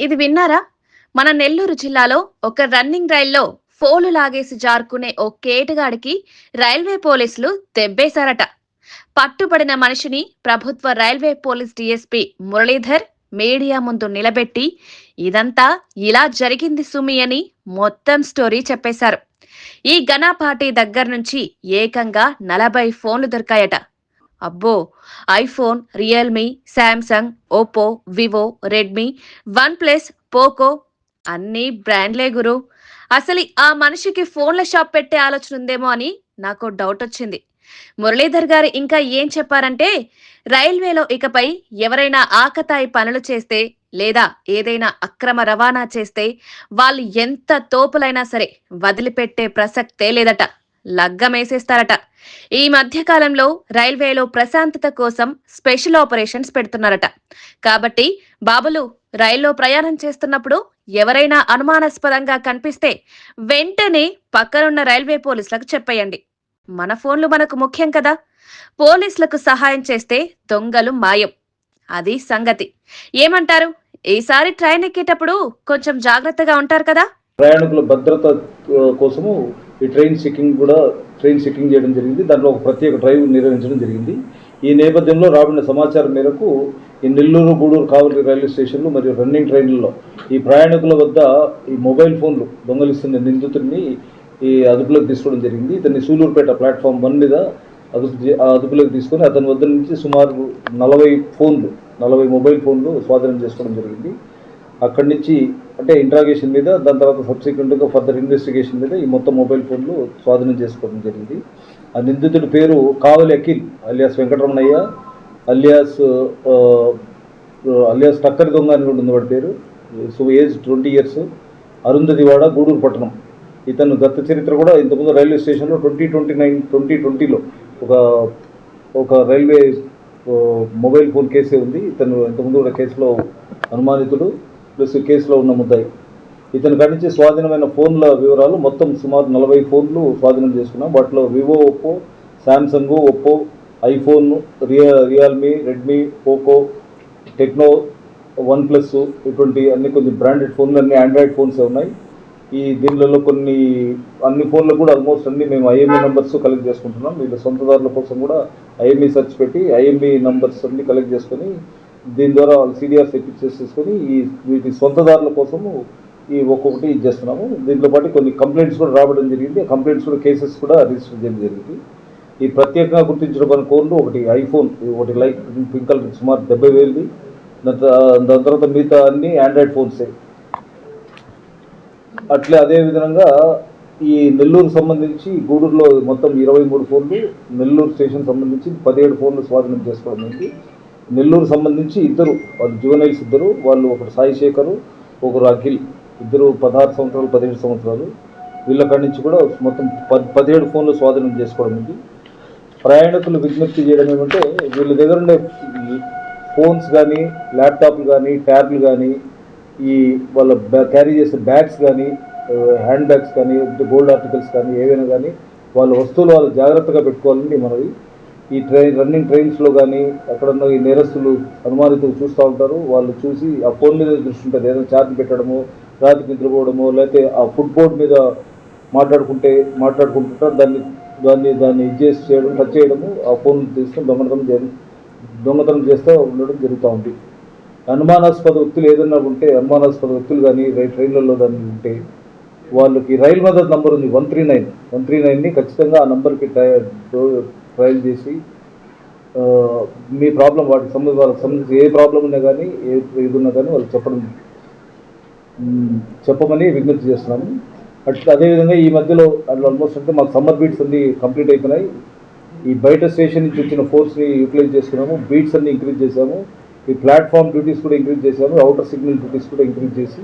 ఇది విన్నారా? మన నెల్లూరు జిల్లాలో ఒక రన్నింగ్ రైల్లో ఫోన్లు లాగేసి జారుకునే ఓ కేటగాడికి రైల్వే పోలీసులు దెబ్బేశారట. పట్టుబడిన మనిషిని ప్రభుత్వ railway police DSP Muralidhar media ముందు నిలబెట్టి ఇదంతా ఇలా జరిగింది సుమి అని మొత్తం స్టోరీ చెప్పేశారు. ఈ ఘనాపాటి దగ్గర నుంచి ఏకంగా నలభై ఫోన్లు దొరికాయట. అబ్బో iPhone Realme Samsung Oppo Vivo Redmi OnePlus Poco అన్నీ బ్రాండ్లే గురు. అసలు ఆ మనిషికి ఫోన్ల షాప్ పెట్టే ఆలోచన ఉందేమో అని నాకు డౌట్ వచ్చింది. మురళీధర్ గారు ఇంకా ఏం చెప్పారంటే రైల్వేలో ఇకపై ఎవరైనా ఆకతాయి పనులు చేస్తే లేదా ఏదైనా అక్రమ రవాణా చేస్తే వాళ్ళు ఎంత తోపులైనా సరే వదిలిపెట్టే ప్రసక్తే లేదట. లగ్గమేసేస్తారట. ఈ మధ్యకాలంలో రైల్వేలో ప్రశాంతత కోసం స్పెషల్ ఆపరేషన్స్ పెడుతున్నారట. కాబట్టి బాబులు రైల్లో ప్రయాణం చేస్తున్నప్పుడు ఎవరైనా అనుమానాస్పదంగా కనిపిస్తే వెంటనే పక్కనున్న రైల్వే పోలీసులకు చెప్పేయండి. మన ఫోన్లు మనకు ముఖ్యం కదా. పోలీసులకు సహాయం చేస్తే దొంగలు మాయం. అది సంగతి. ఏమంటారు? ఈసారి ట్రైన్ ఎక్కేటప్పుడు కొంచెం జాగ్రత్తగా ఉంటారు కదా. ప్రయాణికుల భద్రత కోసము ఈ ట్రైన్ సిక్కింగ్ కూడా ట్రైన్ సిక్కింగ్ చేయడం జరిగింది. దాంట్లో ఒక ప్రత్యేక డ్రైవ్ నిర్వహించడం జరిగింది. ఈ నేపథ్యంలో రాబడిన సమాచారం మేరకు ఈ నెల్లూరు గూడూరు కావలి రైల్వే స్టేషన్లు మరియు రన్నింగ్ ట్రైన్లలో ఈ ప్రయాణికుల వద్ద ఈ మొబైల్ ఫోన్లు దొంగలిస్తున్న నిందితుడిని ఈ అదుపులోకి తీసుకోవడం జరిగింది. ఇతన్ని సూలూరుపేట ప్లాట్ఫామ్ వన్ మీద అదుపు అదుపులోకి తీసుకొని అతని వద్ద నుంచి సుమారు నలభై ఫోన్లు నలభై మొబైల్ ఫోన్లు స్వాధీనం చేసుకోవడం జరిగింది. అక్కడి నుంచి అంటే ఇంట్రాగేషన్ మీద దాని తర్వాత సబ్సిక్వెంట్గా ఫర్దర్ ఇన్వెస్టిగేషన్ మీద ఈ మొత్తం మొబైల్ ఫోన్లు స్వాధీనం చేసుకోవడం జరిగింది. ఆ నిందితుడి పేరు Kavali Akhil alias Venkataramanaiah alias alias టక్కర్ దొంగ అని ఉంటుంది వాడి పేరు. So age twenty years. Arundhatiwada Gudur పట్టణం. ఇతను గత చరిత్ర కూడా ఇంతకుముందు రైల్వే స్టేషన్లో ట్వంటీ ట్వంటీ నైన్ ట్వంటీ ట్వంటీలో ఒక ఒక రైల్వే మొబైల్ ఫోన్ కేసే ఉంది. ఇతను ఇంతకుముందు కూడా కేసులో అనుమానితుడు. ప్లస్ కేసులో ఉన్న ముద్దాయి. ఇతని కాడి నుంచి స్వాధీనమైన ఫోన్ల వివరాలు మొత్తం సుమారు నలభై ఫోన్లు స్వాధీనం చేసుకున్నాం. వాటిలో Vivo Oppo Samsung Oppo iPhone Riya Realme Redmi Poco Tecno OnePlus ఇటువంటి అన్ని కొన్ని బ్రాండెడ్ ఫోన్లు అన్ని ఆండ్రాయిడ్ ఫోన్స్ ఉన్నాయి. ఈ దీనిలలో కొన్ని అన్ని ఫోన్లు కూడా ఆల్మోస్ట్ అన్ని మేము ఐఎంఈ నెంబర్స్ కలెక్ట్ చేసుకుంటున్నాం. వీళ్ళ సొంతదారుల కోసం కూడా ఐఎంఈ సెర్చ్ పెట్టి ఐఎంఈ నెంబర్స్ అన్ని కలెక్ట్ చేసుకొని దీని ద్వారా వాళ్ళు సిడిఆర్ తెప్పించేసేసుకొని ఈ వీటి సొంతదారుల కోసము ఈ ఒక్కొక్కటి ఇది చేస్తున్నాము. దీంతో పాటు కొన్ని కంప్లైంట్స్ కూడా రావడం జరిగింది. కంప్లైంట్స్ కూడా కేసెస్ కూడా రిజిస్టర్ చేయడం జరిగింది. ఈ ప్రత్యేకంగా గుర్తించడం కోన్లు ఒకటి ఐఫోన్ ఒకటి లైక్ పింక్ కలర్ సుమారు డెబ్బై వేలది. దాని తర్వాత మిగతా అన్ని ఆండ్రాయిడ్ ఫోన్సే అట్లే అదే విధంగా ఈ నెల్లూరు సంబంధించి గూడూరులో మొత్తం ఇరవై మూడు ఫోన్లు నెల్లూరు స్టేషన్ సంబంధించి పదిహేడు ఫోన్లు స్వాధీనం చేసుకోవడం నెల్లూరు సంబంధించి ఇద్దరు వాళ్ళు జూనైల్స్ ఇద్దరు వాళ్ళు ఒకరు సాయి శేఖరు ఒకరు అఖిల్. ఇద్దరు పదహారు సంవత్సరాలు పదిహేడు సంవత్సరాలు. వీళ్ళ కాడి నుంచి కూడా మొత్తం పది పదిహేడు ఫోన్లు స్వాధీనం చేసుకోవడం ఉంది. ప్రయాణికులు విజ్ఞప్తి చేయడం ఏమంటే వీళ్ళ దగ్గర ఉండే ఫోన్స్ కానీ ల్యాప్టాప్లు కానీ ట్యాబ్లు కానీ ఈ వాళ్ళ బ్యా- క్యారీ చేసే బ్యాగ్స్ కానీ హ్యాండ్ బ్యాగ్స్ కానీ గోల్డ్ ఆర్టికల్స్ కానీ ఏవైనా కానీ వాళ్ళ వస్తువులు వాళ్ళు జాగ్రత్తగా పెట్టుకోవాలని మనవి. ఈ ట్రైన్ రన్నింగ్ ట్రైన్స్లో కానీ ఎక్కడన్నా ఈ నేరస్తులు అనుమానితులు చూస్తూ ఉంటారు. వాళ్ళు చూసి ఆ ఫోన్ మీద దృష్టి ఉంటుంది. ఏదైనా ఛార్జ్ పెట్టడము రాత్రి నిద్రపోవడము లేకపోతే ఆ ఫుడ్ బోర్డ్ మీద మాట్లాడుకుంటే మాట్లాడుకుంటుంటారు దాన్ని దాన్ని దాన్ని ఇది చేయడం టచ్ చేయడము ఆ ఫోన్ తీసుకుని దొంగతనం చేయడం దొంగతనం చేస్తూ ఉండడం జరుగుతూ ఉంది. అనుమానాస్పద వ్యక్తులు ఏదైనా ఉంటే అనుమానాస్పద వ్యక్తులు కానీ రైల్ ట్రైన్లలో దాన్ని ఉంటే వాళ్ళకి రైల్ మద్దతు నంబర్ ఉంది one three nine. One three నైన్ని ఖచ్చితంగా ఆ నంబర్కి ట్రయల్ చేసి మీ ప్రాబ్లం వాటికి సంబంధించి వాళ్ళకి సంబంధించి ఏ ప్రాబ్లం ఉన్నా కానీ ఏ ఇది ఉన్నా కానీ వాళ్ళకి చెప్పడం చెప్పమని విజ్ఞప్తి చేస్తున్నాము. అట్లా అదేవిధంగా ఈ మధ్యలో అట్లా ఆల్మోస్ట్ అంటే మాకు సమ్మర్ బీట్స్ అన్ని కంప్లీట్ అయిపోయినాయి. ఈ బయట స్టేషన్ నుంచి వచ్చిన ఫోర్స్ని యూటిలైజ్ చేసుకున్నాము బీట్స్ అన్ని ఇంక్రీజ్ చేశాము. ఈ ప్లాట్ఫామ్ డ్యూటీస్ కూడా ఇంక్రీజ్ చేశాము. అవుటర్ సిగ్నల్ డ్యూటీస్ కూడా ఇంక్రీజ్ చేసి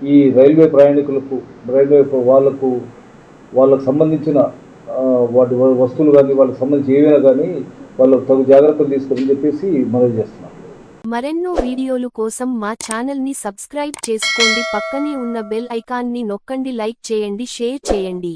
ఈ రైల్వే ప్రయాణికులకు రైల్వే వాళ్ళకు వాళ్ళకు సంబంధించిన వాటి వ- వస్తువులు కానీ వాళ్ళకి సంబంధించి ఏవైనా కానీ వాళ్ళు తగు జాగ్రత్తలు తీసుకోమని చెప్పేసి మనవి చేస్తున్నాం మరెన్నో వీడియోలు కోసం మా ఛానల్ని సబ్స్క్రైబ్ చేసుకోండి. పక్కనే ఉన్న బెల్ ఐకాన్ని నొక్కండి. లైక్ చేయండి. షేర్ చేయండి.